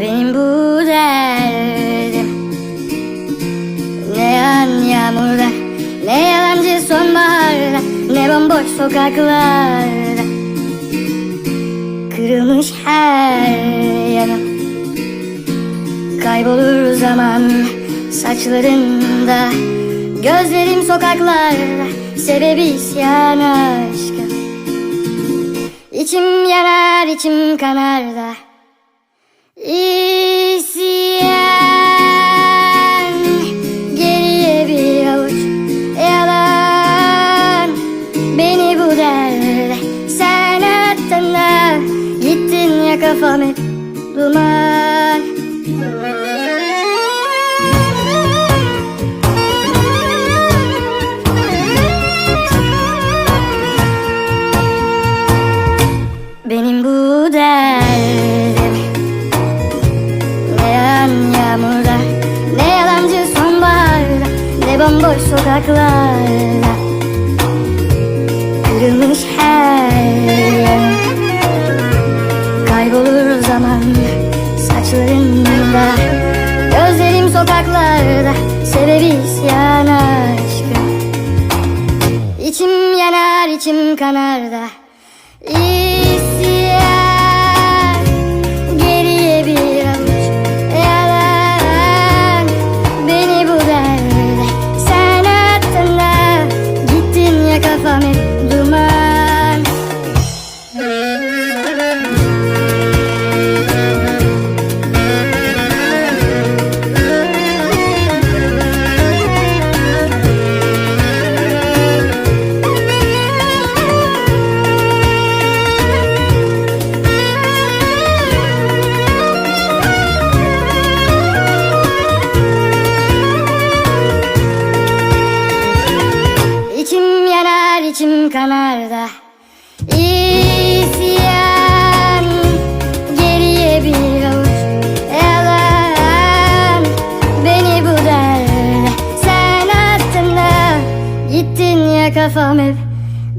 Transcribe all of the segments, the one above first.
Benim bu derdim. Ne yağan yağmurda Ne yalancı sonbaharda Ne bomboş sokaklarda. Kırılmış her yanım. Kaybolur zaman saçlarında. Gözlerim sokaklarda Sebebi isyan aşkım İçim yanar içim kanar da İsyan Geriye bir avuç yalan. Beni bu derde sen attın da Gittin ya kafam duman bomboş sokaklarda Kırılmış her yanım Kaybolur zaman saçlarında. Gözlerim sokaklarda Sebebi isyan aşkım İçim yanar içim kanar da İsyan Gittin ya kafam içim kanar da. İsyan Geriye bir avuç yalan. Beni bu derde sen attın da Gittin ya kafam hep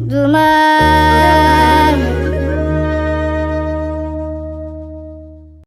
duman